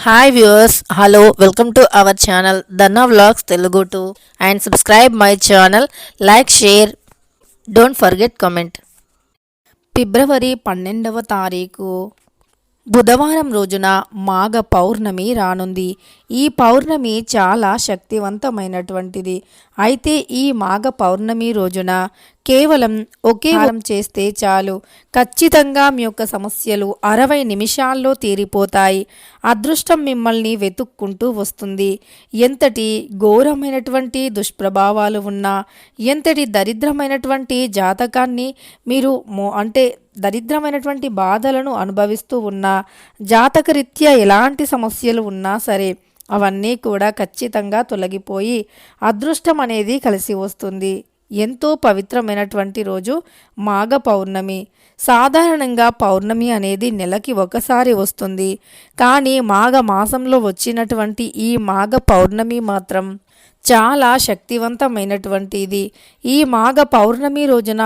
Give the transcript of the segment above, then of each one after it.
Hi viewers hello welcome to our channel Danna vlogs Telugu to and subscribe my channel like share don't forget comment February పన్నెండవ తారీఖు బుధవారం రోజున మాఘ పౌర్ణమి రానుంది. ఈ పౌర్ణమి చాలా శక్తివంతమైనటువంటిది. అయితే ఈ మాఘ పౌర్ణమి రోజున కేవలం ఒకే వారం చేస్తే చాలు. ఖచ్చితంగా మీ యొక్క సమస్యలు అరవై నిమిషాల్లో తీరిపోతాయి. అదృష్టం మిమ్మల్ని వెతుక్కుంటూ వస్తుంది. ఎంతటి ఘోరమైనటువంటి దుష్ప్రభావాలు ఉన్నా ఎంతటి దరిద్రమైనటువంటి జాతకాన్ని మీరు మో అంటే దరిద్రమైనటువంటి బాధలను అనుభవిస్తూ ఉన్నా జాతకరీత్యా ఎలాంటి సమస్యలు ఉన్నా సరే అవన్నీ కూడా ఖచ్చితంగా తొలగిపోయి అదృష్టం అనేది కలిసి వస్తుంది. ఎంతో పవిత్రమైనటువంటి రోజు మాఘ పౌర్ణమి. సాధారణంగా పౌర్ణమి అనేది నెలకి ఒకసారి వస్తుంది. కానీ మాఘ మాసంలో వచ్చినటువంటి ఈ మాఘ పౌర్ణమి మాత్రం చాలా శక్తివంతమైనటువంటిది. ఈ మాఘ పౌర్ణమి రోజున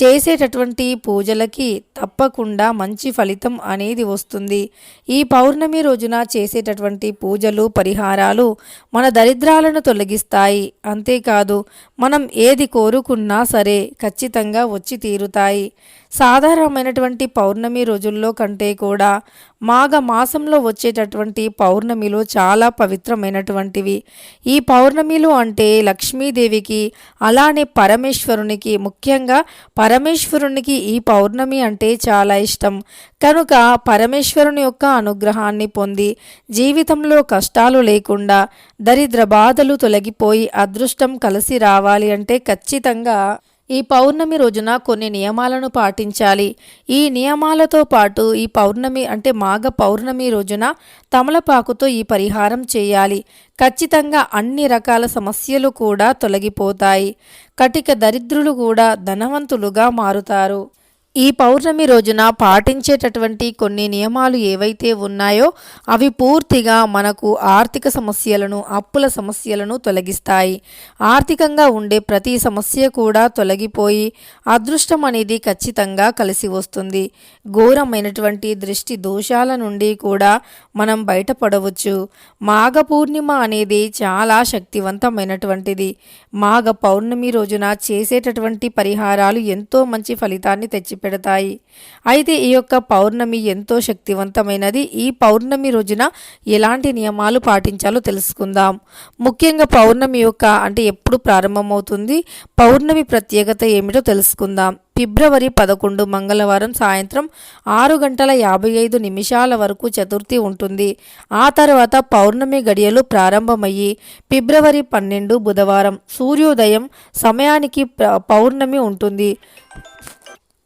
చేసేటటువంటి పూజలకి తప్పకుండా మంచి ఫలితం అనేది వస్తుంది. ఈ పౌర్ణమి రోజున చేసేటటువంటి పూజలు పరిహారాలు మన దరిద్రాలను తొలగిస్తాయి. అంతేకాదు మనం ఏది కోరుకున్నా సరే ఖచ్చితంగా వచ్చి తీరుతాయి. సాధారణమైనటువంటి పౌర్ణమి రోజుల్లో కంటే కూడా మాఘ మాసంలో వచ్చేటటువంటి పౌర్ణమిలు చాలా పవిత్రమైనటువంటివి. ఈ పౌర్ణమిలు అంటే లక్ష్మీదేవికి అలానే పరమేశ్వరునికి ముఖ్యంగా పరమేశ్వరునికి ఈ పౌర్ణమి అంటే చాలా ఇష్టం. కనుక పరమేశ్వరుని యొక్క అనుగ్రహాన్ని పొంది జీవితంలో కష్టాలు లేకుండా దరిద్ర బాధలు తొలగిపోయి అదృష్టం కలిసి రావాలి అంటే ఖచ్చితంగా ఈ పౌర్ణమి రోజున కొన్ని నియమాలను పాటించాలి. ఈ నియమాలతో పాటు ఈ పౌర్ణమి అంటే మాఘ పౌర్ణమి రోజున తమలపాకుతో ఈ పరిహారం చేయాలి. ఖచ్చితంగా అన్ని రకాల సమస్యలు కూడా తొలగిపోతాయి. కటిక దరిద్రులు కూడా ధనవంతులుగా మారుతారు. ఈ పౌర్ణమి రోజున పాటించేటటువంటి కొన్ని నియమాలు ఏవైతే ఉన్నాయో అవి పూర్తిగా మనకు ఆర్థిక సమస్యలను అప్పుల సమస్యలను తొలగిస్తాయి. ఆర్థికంగా ఉండే ప్రతి సమస్య కూడా తొలగిపోయి అదృష్టం అనేది ఖచ్చితంగా కలిసి వస్తుంది. ఘోరమైనటువంటి దృష్టి దోషాల నుండి కూడా మనం బయటపడవచ్చు. మాఘ పూర్ణిమ అనేది చాలా శక్తివంతమైనటువంటిది. మాఘ పౌర్ణమి రోజున చేసేటటువంటి పరిహారాలు ఎంతో మంచి ఫలితాన్ని పెడతాయి. అయితే ఈ యొక్క పౌర్ణమి ఎంతో శక్తివంతమైనది. ఈ పౌర్ణమి రోజున ఎలాంటి నియమాలు పాటించాలో తెలుసుకుందాం. ముఖ్యంగా పౌర్ణమి యొక్క అంటే ఎప్పుడు ప్రారంభమవుతుంది? పౌర్ణమి ప్రత్యేకత ఏమిటో తెలుసుకుందాం. ఫిబ్రవరి పదకొండు మంగళవారం సాయంత్రం ఆరు గంటల యాభై ఐదు నిమిషాల వరకు చతుర్థి ఉంటుంది. ఆ తర్వాత పౌర్ణమి గడియలు ప్రారంభమయ్యి ఫిబ్రవరి పన్నెండు బుధవారం సూర్యోదయం సమయానికి ప్ర- పౌర్ణమి ఉంటుంది.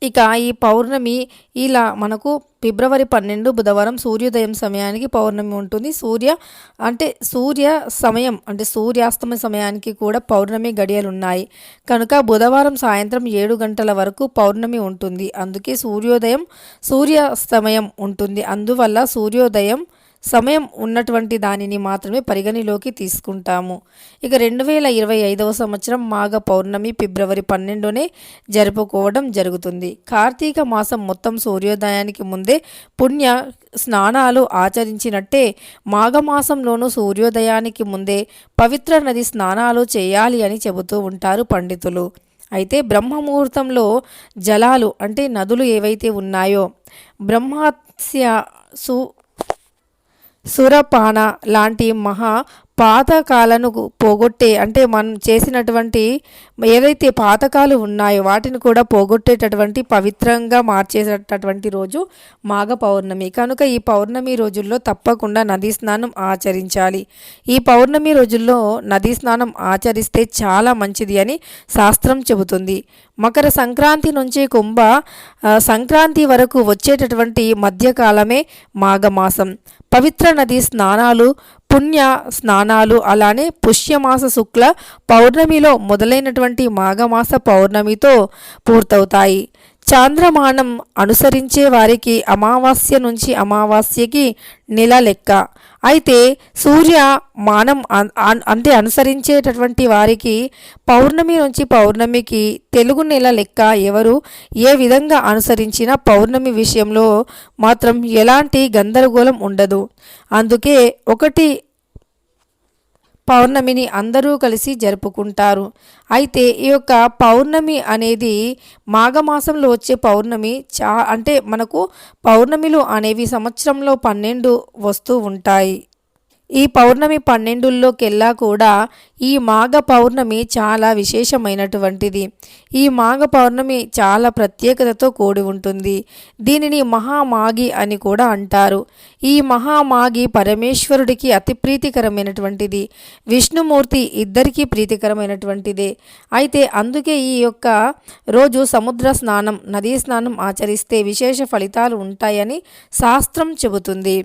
ఇక ఈ పౌర్ణమి ఇలా మనకు ఫిబ్రవరి పన్నెండు బుధవారం సూర్యోదయం సమయానికి పౌర్ణమి ఉంటుంది. సూర్య అంటే సూర్య సమయం అంటే సూర్యాస్తమ సమయానికి కూడా పౌర్ణమి గడియలు ఉన్నాయి కనుక బుధవారం సాయంత్రం ఏడు గంటల వరకు పౌర్ణమి ఉంటుంది. అందుకే సూర్యోదయం సూర్యాస్తమయం ఉంటుంది. అందువల్ల సూర్యోదయం సమయం ఉన్నటువంటి దానిని మాత్రమే పరిగణలోకి తీసుకుంటాము. ఇక రెండు వేల ఇరవై ఐదవ సంవత్సరం మాఘ పౌర్ణమి ఫిబ్రవరి పన్నెండునే జరుపుకోవడం జరుగుతుంది. కార్తీక మాసం మొత్తం సూర్యోదయానికి ముందే పుణ్య స్నానాలు ఆచరించినట్టే మాఘమాసంలోనూ సూర్యోదయానికి ముందే పవిత్ర నది స్నానాలు చేయాలి అని చెబుతూ ఉంటారు పండితులు. అయితే బ్రహ్మముహూర్తంలో జలాలు అంటే నదులు ఏవైతే ఉన్నాయో బ్రహ్మాత్స్య సు సురపాన లాంటి మహా పాతకాలను పోగొట్టే అంటే మనం చేసినటువంటి ఏదైతే పాతకాలు ఉన్నాయో వాటిని కూడా పోగొట్టేటటువంటి పవిత్రంగా మార్చేటటువంటి రోజు మాఘ పౌర్ణమి. కనుక ఈ పౌర్ణమి రోజుల్లో తప్పకుండా నదీ స్నానం ఆచరించాలి. ఈ పౌర్ణమి రోజుల్లో నదీ స్నానం ఆచరిస్తే చాలా మంచిది అని శాస్త్రం చెబుతుంది. మకర సంక్రాంతి నుంచి కుంభ సంక్రాంతి వరకు వచ్చేటటువంటి మధ్యకాలమే మాఘమాసం. పవిత్ర నది స్నానాలు పుణ్య స్నానాలు అలానే పుష్యమాస శుక్ల పౌర్ణమిలో మొదలైనటువంటి మాఘమాస పౌర్ణమితో పూర్తవుతాయి. చాంద్రమానం అనుసరించే వారికి అమావాస్య నుంచి అమావాస్యకి నెల లెక్క. అయితే సూర్య మానం అంటే అనుసరించేటటువంటి వారికి పౌర్ణమి నుంచి పౌర్ణమికి తెలుగు నెల లెక్క ఎవరు ఏ విధంగా అనుసరించినా పౌర్ణమి విషయంలో మాత్రం ఎలాంటి గందరగోళం ఉండదు. అందుకే ఒకటి పౌర్ణమిని అందరూ కలిసి జరుపుకుంటారు. అయితే ఈ యొక్క పౌర్ణమి అనేది మాఘమాసంలో వచ్చే పౌర్ణమి చా అంటే మనకు పౌర్ణమిలు అనేవి సంవత్సరంలో పన్నెండు వస్తూ ఉంటాయి. ఈ పౌర్ణమి పన్నెండుల్లోకెల్లా కూడా ఈ మాఘ పౌర్ణమి చాలా విశేషమైనటువంటిది. ఈ మాఘ పౌర్ణమి చాలా ప్రత్యేకతతో కూడి ఉంటుంది. దీనిని మహామాగి అని కూడా అంటారు. ఈ మహామాగి పరమేశ్వరుడికి అతి ప్రీతికరమైనటువంటిది. విష్ణుమూర్తి ఇద్దరికీ ప్రీతికరమైనటువంటిదే. అయితే అందుకే ఈ యొక్క రోజు సముద్ర స్నానం నదీ స్నానం ఆచరిస్తే విశేష ఫలితాలు ఉంటాయని శాస్త్రం చెబుతుంది.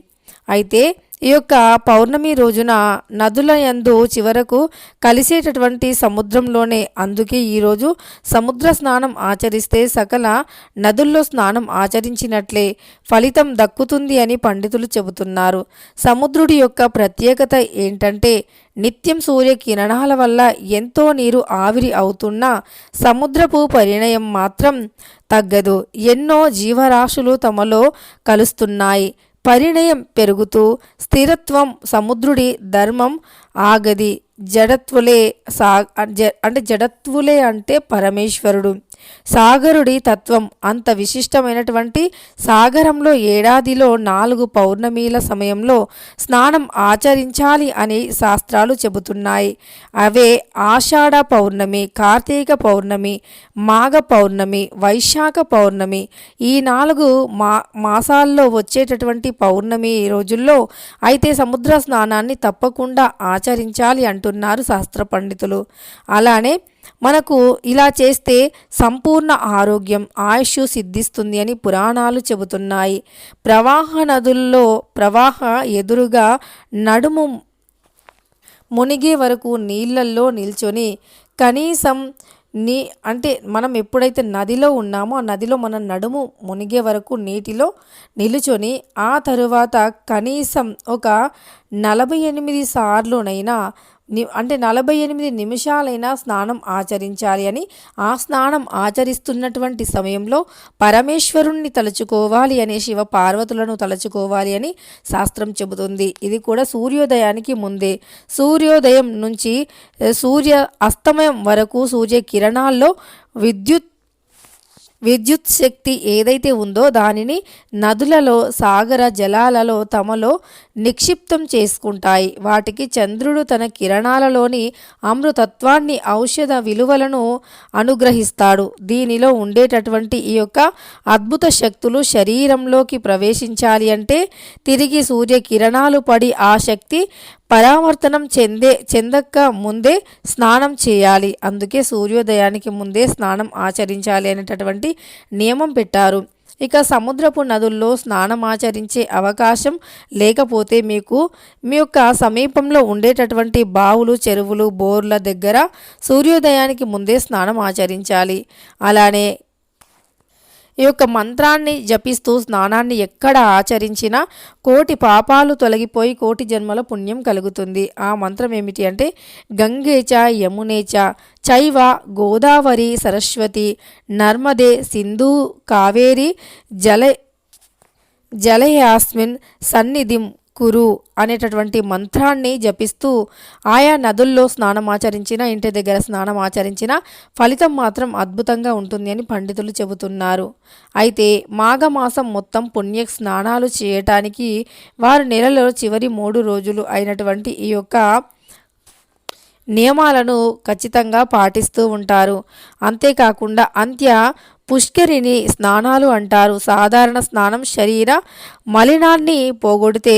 అయితే ఈ యొక్క పౌర్ణమి రోజున నదుల యందు చివరకు కలిసేటటువంటి సముద్రంలోనే అందుకే ఈరోజు సముద్ర స్నానం ఆచరిస్తే సకల నదుల్లో స్నానం ఆచరించినట్లే ఫలితం దక్కుతుంది అని పండితులు చెబుతున్నారు. సముద్రుడి యొక్క ప్రత్యేకత ఏంటంటే నిత్యం సూర్య కిరణాల వల్ల ఎంతో నీరు ఆవిరి అవుతున్నా సముద్రపు పరిణయం మాత్రం తగ్గదు. ఎన్నో జీవరాశులు తమలో కలుస్తున్నాయి. పరిణయం పెరుగుతూ స్థిరత్వం సముద్రుడి ధర్మం ఆగది. జడత్వులే సా అంటే జడత్వులే అంటే పరమేశ్వరుడు. సాగరుడి తత్వం అంత విశిష్టమైనటువంటి సాగరంలో ఏడాదిలో నాలుగు పౌర్ణమిల సమయంలో స్నానం ఆచరించాలి అని శాస్త్రాలు చెబుతున్నాయి. అవే ఆషాఢ పౌర్ణమి కార్తీక పౌర్ణమి మాఘ పౌర్ణమి వైశాఖ పౌర్ణమి ఈ నాలుగు మా మాసాల్లో వచ్చేటటువంటి పౌర్ణమి రోజుల్లో అయితే సముద్ర స్నానాన్ని తప్పకుండా ఆచరించాలి అంటున్నారు శాస్త్ర పండితులు. అలానే మనకు ఇలా చేస్తే సంపూర్ణ ఆరోగ్యం ఆయుష్ సిద్ధిస్తుంది అని పురాణాలు చెబుతున్నాయి. ప్రవాహ నదుల్లో ప్రవాహ ఎదురుగా నడుము మునిగే వరకు నీళ్ళల్లో నిల్చొని కనీసం నీ అంటే మనం ఎప్పుడైతే నదిలో ఉన్నామో ఆ నదిలో మన నడుము మునిగే వరకు నీటిలో నిలుచొని ఆ తరువాత కనీసం ఒక నలభై ఎనిమిది సార్లునైనా అంటే నలభై ఎనిమిది నిమిషాలైనా స్నానం ఆచరించాలి అని ఆ స్నానం ఆచరిస్తున్నటువంటి సమయంలో పరమేశ్వరుణ్ణి తలుచుకోవాలి అనే శివ పార్వతులను తలుచుకోవాలి అని శాస్త్రం చెబుతుంది. ఇది కూడా సూర్యోదయానికి ముందే. సూర్యోదయం నుంచి సూర్య అస్తమయం వరకు సూర్య కిరణాల్లో విద్యుత్ విద్యుత్ శక్తి ఏదైతే ఉందో దానిని నదులలో సాగర జలాలలో తమలో నిక్షిప్తం చేసుకుంటాయి. వాటికి చంద్రుడు తన కిరణాలలోని అమృతత్వాన్ని ఔషధ విలువలను అనుగ్రహిస్తాడు. దీనిలో ఉండేటటువంటి ఈ యొక్క అద్భుత శక్తులు శరీరంలోకి ప్రవేశించాలి అంటే తిరిగి సూర్య కిరణాలు పడి ఆ శక్తి పరావర్తనం చెందే చెందక ముందే స్నానం చేయాలి. అందుకే సూర్యోదయానికి ముందే స్నానం ఆచరించాలి అనేటటువంటి నియమం పెట్టారు. ఇక సముద్రపు నదుల్లో స్నానం ఆచరించే అవకాశం లేకపోతే మీకు మీ యొక్క సమీపంలో ఉండేటటువంటి బావులు చెరువులు బోర్ల దగ్గర సూర్యోదయానికి ముందే స్నానం ఆచరించాలి. అలానే ఈ యొక్క మంత్రాన్ని జపిస్తూ స్నానాన్ని ఎక్కడ ఆచరించినా కోటి పాపాలు తొలగిపోయి కోటి జన్మల పుణ్యం కలుగుతుంది. ఆ మంత్రం ఏమిటి అంటే గంగేచ యమునేచ చైవ గోదావరి సరస్వతి నర్మదే సింధు కావేరి జల జలయాస్మిన్ సన్నిధిం కురు అనేటటువంటి మంత్రాన్ని జపిస్తూ ఆయా నదుల్లో స్నానం ఆచరించిన ఇంటి దగ్గర స్నానం ఆచరించిన ఫలితం మాత్రం అద్భుతంగా ఉంటుంది అని పండితులు చెబుతున్నారు. అయితే మాఘమాసం మొత్తం పుణ్య స్నానాలు చేయటానికి వారు నెలలో చివరి మూడు రోజులు అయినటువంటి ఈ యొక్క నియమాలను ఖచ్చితంగా పాటిస్తూ ఉంటారు. అంతేకాకుండా అంత్య పుష్కరిని స్నానాలు అంటారు. సాధారణ స్నానం శరీర మలినాన్ని పోగొడితే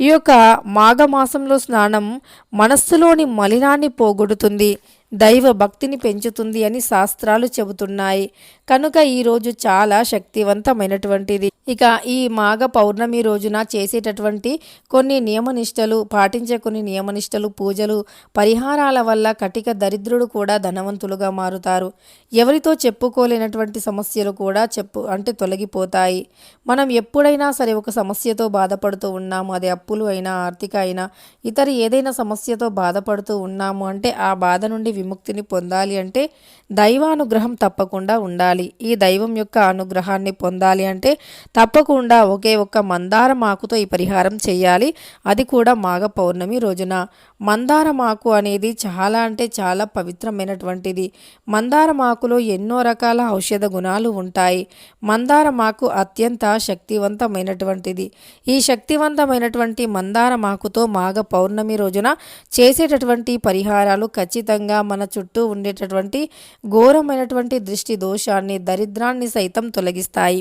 ఈ యొక్క మాఘమాసంలో స్నానం మనస్సులోని మలినాన్ని పోగొడుతుంది. దైవ భక్తిని పెంచుతుంది అని శాస్త్రాలు చెబుతున్నాయి. కనుక ఈరోజు చాలా శక్తివంతమైనటువంటిది. ఇక ఈ మాఘ పౌర్ణమి రోజున చేసేటటువంటి కొన్ని నియమనిష్టలు పాటించే కొన్ని నియమనిష్టలు పూజలు పరిహారాల వల్ల కటిక దరిద్రుడు కూడా ధనవంతులుగా మారుతారు. ఎవరితో చెప్పుకోలేనటువంటి సమస్యలు కూడా చెప్పు అంటే తొలగిపోతాయి. మనం ఎప్పుడైనా సరే ఒక సమస్యతో బాధపడుతూ ఉన్నాము. అది అప్పులు అయినా ఆర్థిక అయినా ఇతర ఏదైనా సమస్యతో బాధపడుతూ ఉన్నాము అంటే ఆ బాధ నుండి విముక్తిని పొందాలి అంటే దైవానుగ్రహం తప్పకుండా ఉండాలి. ఈ దైవం యొక్క అనుగ్రహాన్ని పొందాలి అంటే తప్పకుండా ఒకే ఒక్క మందార మాకుతో ఈ పరిహారం చేయాలి. అది కూడా మాఘ పౌర్ణమి రోజున. మందారమాకు అనేది చాలా అంటే చాలా పవిత్రమైనటువంటిది. మందారమాకులో ఎన్నో రకాల ఔషధ గుణాలు ఉంటాయి. మందారమాకు అత్యంత శక్తివంతమైనటువంటిది. ఈ శక్తివంతమైనటువంటి మందారమాకుతో మాఘ పౌర్ణమి రోజున చేసేటటువంటి పరిహారాలు ఖచ్చితంగా మన చుట్టూ ఉండేటటువంటి ఘోరమైనటువంటి దృష్టి దోషాన్ని దరిద్రాన్ని సైతం తొలగిస్తాయి.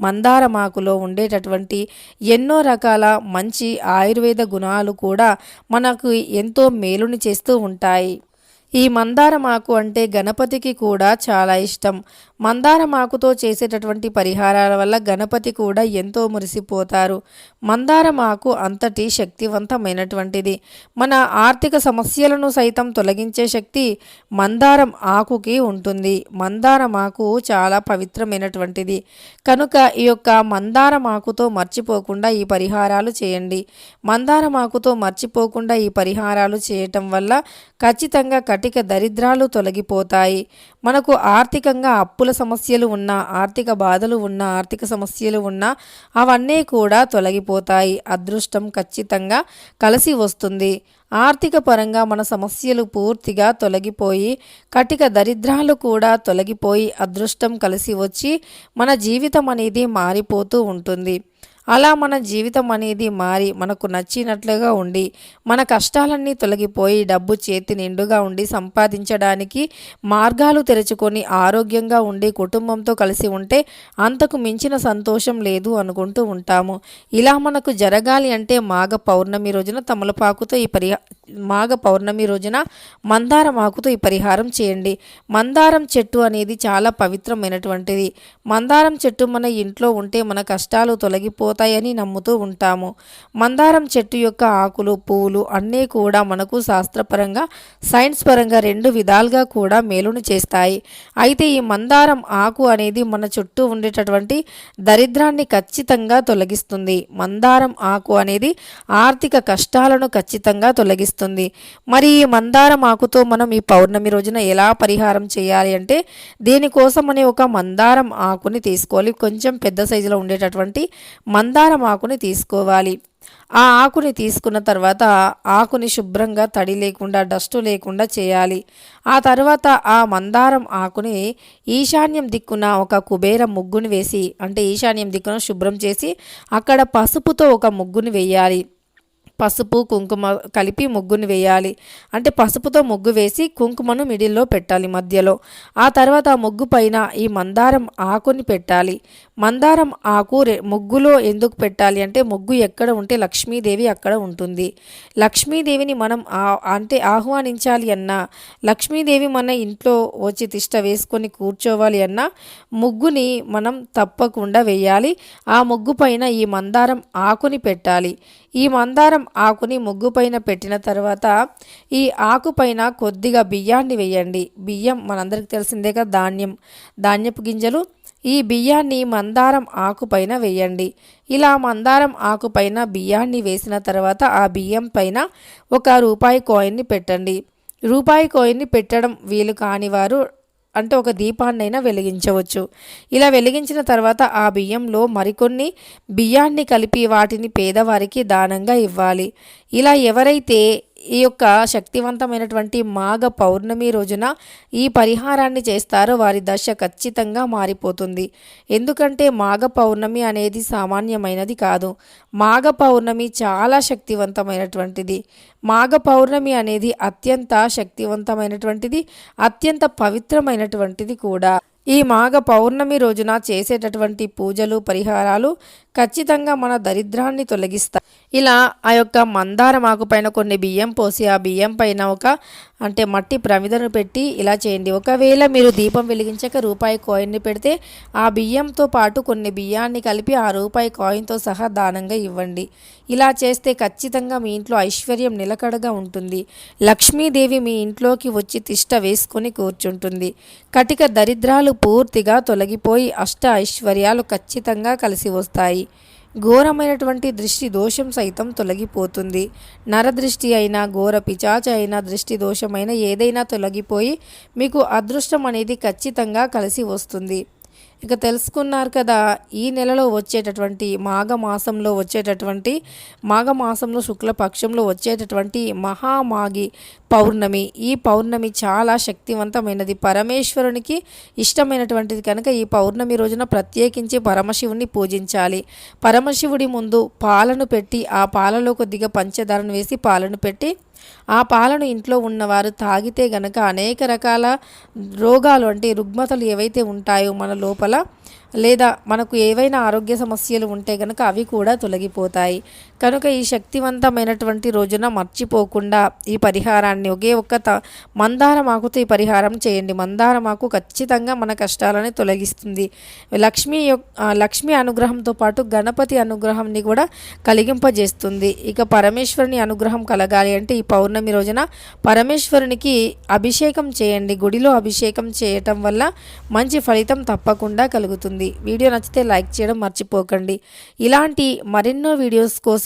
మందారమాకులో ఉండేటటువంటి ఎన్నో రకాల మంచి ఆయుర్వేద గుణాలు కూడా మనకు ఎంతో మేలుని చేస్తూ ఉంటాయి. ఈ మందారమాకు అంటే గణపతికి కూడా చాలా ఇష్టం. మందారమాకుతో చేసేటటువంటి పరిహారాల వల్ల గణపతి కూడా ఎంతో మురిసిపోతారు. మందారమాకు అంతటి శక్తివంతమైనటువంటిది. మన ఆర్థిక సమస్యలను సైతం తొలగించే శక్తి మందారం ఆకుకి ఉంటుంది. మందారమాకు చాలా పవిత్రమైనటువంటిది. కనుక ఈ యొక్క మందారమాకుతో మర్చిపోకుండా ఈ పరిహారాలు చేయండి. మందారమాకుతో మర్చిపోకుండా ఈ పరిహారాలు చేయటం వల్ల ఖచ్చితంగా కటిక దరిద్రాలు తొలగిపోతాయి. మనకు ఆర్థికంగా అప్పుల సమస్యలు ఉన్నా ఆర్థిక బాధలు ఉన్నా ఆర్థిక సమస్యలు ఉన్నా అవన్నీ కూడా తొలగిపోతాయి. అదృష్టం ఖచ్చితంగా కలిసి వస్తుంది. ఆర్థిక పరంగా మన సమస్యలు పూర్తిగా తొలగిపోయి కటిక దరిద్రాలు కూడా తొలగిపోయి అదృష్టం కలిసి వచ్చి మన జీవితం అనేది మారిపోతూ ఉంటుంది. అలా మన జీవితం అనేది మారి మనకు నచ్చినట్లుగా ఉండి మన కష్టాలన్నీ తొలగిపోయి డబ్బు చేతి నిండుగా ఉండి సంపాదించడానికి మార్గాలు తెరుచుకొని ఆరోగ్యంగా ఉండి కుటుంబంతో కలిసి ఉంటే అంతకు మించిన సంతోషం లేదు అనుకుంటూ ఉంటాము. ఇలా మనకు జరగాలి అంటే మాఘ పౌర్ణమి రోజున తమలపాకుతో ఈ పరిహా మాఘ పౌర్ణమి రోజున మందారం ఆకుతో ఈ పరిహారం చేయండి. మందారం చెట్టు అనేది చాలా పవిత్రమైనటువంటిది. మందారం చెట్టు మన ఇంట్లో ఉంటే మన కష్టాలు తొలగిపోతాయని నమ్ముతూ ఉంటాము. మందారం చెట్టు యొక్క ఆకులు పువ్వులు అన్నీ కూడా మనకు శాస్త్రపరంగా సైన్స్ పరంగా రెండు విధాలుగా కూడా మేలును చేస్తాయి. అయితే ఈ మందారం ఆకు అనేది మన చుట్టూ ఉండేటటువంటి దరిద్రాన్ని ఖచ్చితంగా తొలగిస్తుంది. మందారం ఆకు అనేది ఆర్థిక కష్టాలను ఖచ్చితంగా తొలగిస్తుంది. మరి ఈ మందారం ఆకుతో మనం ఈ పౌర్ణమి రోజున ఎలా పరిహారం చేయాలి అంటే దీనికోసం అని ఒక మందారం ఆకుని తీసుకోవాలి. కొంచెం పెద్ద సైజులో ఉండేటటువంటి మందారం ఆకుని తీసుకోవాలి. ఆ ఆకుని తీసుకున్న తర్వాత ఆకుని శుభ్రంగా తడి లేకుండా డస్ట్ లేకుండా చేయాలి. ఆ తర్వాత ఆ మందారం ఆకుని ఈశాన్యం దిక్కున ఒక కుబేర ముగ్గుని వేసి అంటే ఈశాన్యం దిక్కున శుభ్రం చేసి అక్కడ పసుపుతో ఒక ముగ్గుని వేయాలి. పసుపు కుంకుమ కలిపి ముగ్గుని వేయాలి. అంటే పసుపుతో ముగ్గు వేసి కుంకుమను మిడిల్లో పెట్టాలి మధ్యలో. ఆ తర్వాత ఆ ముగ్గు పైన ఈ మందారం ఆకుని పెట్టాలి. మందారం ఆకు ముగ్గులో ఎందుకు పెట్టాలి అంటే ముగ్గు ఎక్కడ ఉంటే లక్ష్మీదేవి అక్కడ ఉంటుంది. లక్ష్మీదేవిని మనం అంటే ఆహ్వానించాలి అన్నా లక్ష్మీదేవి మన ఇంట్లో వచ్చి తిష్ట వేసుకొని కూర్చోవాలి అన్నా ముగ్గుని మనం తప్పకుండా వేయాలి. ఆ ముగ్గు పైన ఈ మందారం ఆకుని పెట్టాలి. ఈ మందారం ఆకుని ముగ్గుపైన పెట్టిన తర్వాత ఈ ఆకుపైన కొద్దిగా బియ్యాన్ని వేయండి. బియ్యం మనందరికి తెలిసిందేగా ధాన్యం. ధాన్యపు గింజలు. ఈ బియ్యాన్ని మందారం ఆకుపైన వేయండి. ఇలా మందారం ఆకుపైన బియ్యాన్ని వేసిన తర్వాత ఆ బియ్యం పైన ఒక రూపాయి కాయిన్ని పెట్టండి. రూపాయి కాయిన్ని పెట్టడం వీలు కాని వారు అంటే ఒక దీపాన్నైనా వెలిగించవచ్చు. ఇలా వెలిగించిన తర్వాత ఆ బియ్యంలో మరికొన్ని బియ్యాన్ని కలిపి వాటిని పేదవారికి దానంగా ఇవ్వాలి. ఇలా ఎవరైతే ఈ యొక్క శక్తివంతమైనటువంటి మాఘ పౌర్ణమి రోజున ఈ పరిహారాన్ని చేస్తారో. వారి దశ ఖచ్చితంగా మారిపోతుంది. ఎందుకంటే మాఘ పౌర్ణమి అనేది సామాన్యమైనది కాదు. మాఘ పౌర్ణమి చాలా శక్తివంతమైనటువంటిది. మాఘ పౌర్ణమి అనేది అత్యంత శక్తివంతమైనటువంటిది అత్యంత పవిత్రమైనటువంటిది కూడా. ఈ మాఘ పౌర్ణమి రోజున చేసేటటువంటి పూజలు పరిహారాలు ఖచ్చితంగా మన దరిద్రాన్ని తొలగిస్తాయి. ఇలా ఆ యొక్క మందారం ఆకుపైన కొన్ని బియ్యం పోసి ఆ బియ్యం పైన ఒక అంటే మట్టి ప్రమిదను పెట్టి ఇలా చేయండి. ఒకవేళ మీరు దీపం వెలిగించక రూపాయి కాయిన్ని పెడితే ఆ బియ్యంతో పాటు కొన్ని బియ్యాన్ని కలిపి ఆ రూపాయి కాయిన్తో సహా దానంగా ఇవ్వండి. ఇలా చేస్తే ఖచ్చితంగా మీ ఇంట్లో ఐశ్వర్యం నిలకడగా ఉంటుంది. లక్ష్మీదేవి మీ ఇంట్లోకి వచ్చి తిష్ట వేసుకొని కూర్చుంటుంది. కటిక దరిద్రాలు పూర్తిగా తొలగిపోయి అష్ట ఐశ్వర్యాలు ఖచ్చితంగా కలిసి వస్తాయి. ఘోరమైనటువంటి దృష్టి దోషం సైతం తొలగిపోతుంది. నరదృష్టి అయినా ఘోర పిచాచ అయినా దృష్టి దోషమైన ఏదైనా తొలగిపోయి మీకు అదృష్టం అనేది ఖచ్చితంగా కలిసి వస్తుంది. ఇక తెలుసుకున్నారు కదా ఈ నెలలో వచ్చేటటువంటి మాఘమాసంలో వచ్చేటటువంటి మాఘమాసంలో శుక్లపక్షంలో వచ్చేటటువంటి మహామాగి పౌర్ణమి. ఈ పౌర్ణమి చాలా శక్తివంతమైనది. పరమేశ్వరునికి ఇష్టమైనటువంటిది కనుక ఈ పౌర్ణమి రోజున ప్రత్యేకించి పరమశివుని పూజించాలి. పరమశివుడి ముందు పాలను పెట్టి ఆ పాలలో కొద్దిగా పంచదారను వేసి పాలను పెట్టి ఆ పాలను ఇంట్లో ఉన్నవారు తాగితే గనక అనేక రకాల రోగాలు అంటే రుగ్మతలు ఏవైతే ఉంటాయో మన లోపల లేదా మనకు ఏవైనా ఆరోగ్య సమస్యలు ఉంటే కనుక అవి కూడా తొలగిపోతాయి. కనుక ఈ శక్తివంతమైనటువంటి రోజున మర్చిపోకుండా ఈ పరిహారాన్ని ఒకే ఒక్క త మందారమాకుతో ఈ పరిహారం చేయండి. మందారమాకు ఖచ్చితంగా మన కష్టాలని తొలగిస్తుంది. లక్ష్మీ లక్ష్మీ అనుగ్రహంతో పాటు గణపతి అనుగ్రహాన్ని కూడా కలిగింపజేస్తుంది. ఇక పరమేశ్వరుని అనుగ్రహం కలగాలి అంటే ఈ పౌర్ణమి రోజున పరమేశ్వరునికి అభిషేకం చేయండి. గుడిలో అభిషేకం చేయటం వల్ల మంచి ఫలితం తప్పకుండా కలుగుతుంది. వీడియో నచ్చితే లైక్ చేయడం మర్చిపోకండి. ఇలాంటి మరెన్నో వీడియోస్ కోసం